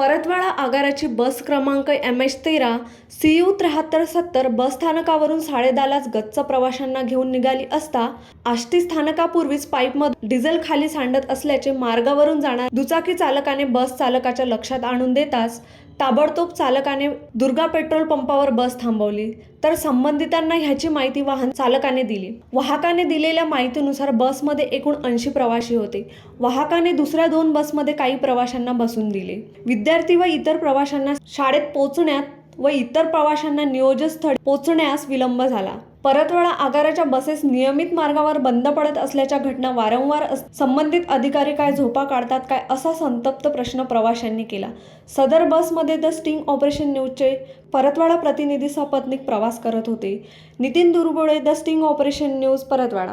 आगाराची bus क्रमांक M H तेरा C U त्र्याहत्तर सत्तर बस स्थानकावरून साडेदहालाच गच्च प्रवाशांना घेऊन निघाली असता आष्टी स्थानकापूर्वीच पाईपमध्ये डिझेल खाली सांडत असल्याचे मार्गावरून जाणार दुचाकी चालकाने बस चालकाच्या लक्षात आणून देताच ताबडतोब चालकाने दुर्गा पेट्रोल पंपावर बस थांबवली. तर संबंधितांना ह्याची माहिती वाहन चालकाने दिली. वाहकाने दिलेल्या माहितीनुसार बसमध्ये एकूण ऐंशी प्रवासी होते. वाहकाने दुसऱ्या दोन बसमध्ये काही प्रवाशांना बसून दिले. विद्यार्थी व इतर प्रवाशांना शाळेत पोचण्यात व इतर प्रवाशांना नियोजित स्थळी पोचण्यास विलंब झाला. परतवेळा आगाराच्या बसेस नियमित मार्गावर बंद पडत असल्याच्या घटना वारंवार संबंधित अधिकारी काय झोपा काढतात काय असा संतप्त प्रश्न प्रवाशांनी केला. सदर बसमध्ये द स्टिंग ऑपरेशन न्यूजचे परतवाडा प्रतिनिधी सपत्नीक प्रवास करत होते. Nitin Durgule the sting operation news Paratwada.